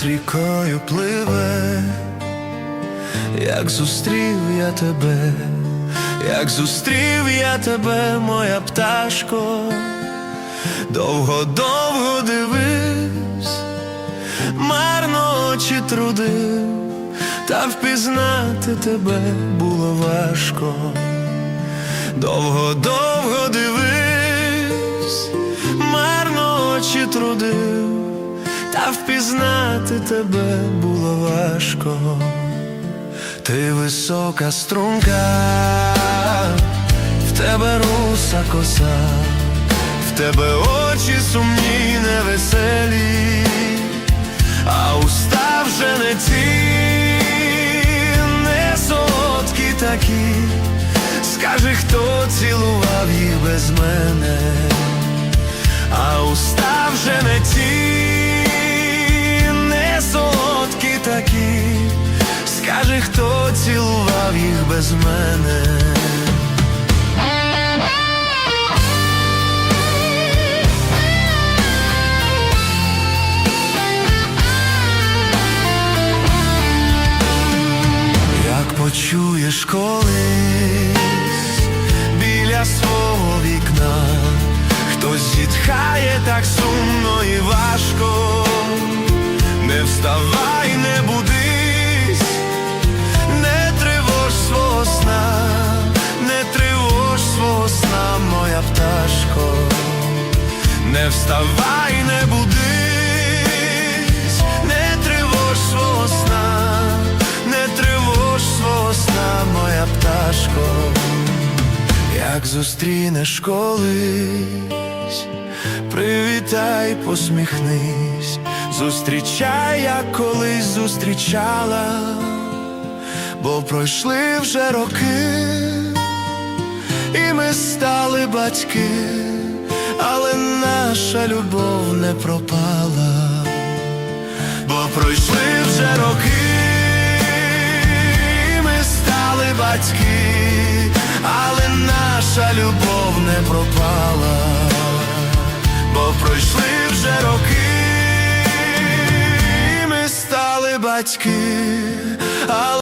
час рікою пливе, як зустрів я тебе, як зустрів я тебе, моя пташко, довго-довго дивись, марно очі трудив, та впізнати тебе було важко, довго-довго дивись, марно очі трудив впізнати тебе було важко. Ти висока струнка, в тебе руса коса, в тебе очі сумні, невеселі, а уста вже не ті, не солодкі такі. Скажи, хто цілував їх без мене, а уста такі. Скажи, хто цілував їх без мене. Як почуєш колись біля свого вікна, хтось зітхає так сумно і важко, не вставай, не не вставай, не будись, не тривож свого сна, не тривож свого сна, моя пташко, як зустрінеш колись, привітай, посміхнись, зустрічай, як колись зустрічала, бо пройшли вже роки, і ми стали батьки, наша любов не пропала бо пройшли вже роки, ми стали батьки, але наша любов не пропала, бо пройшли вже роки, ми стали батьки, але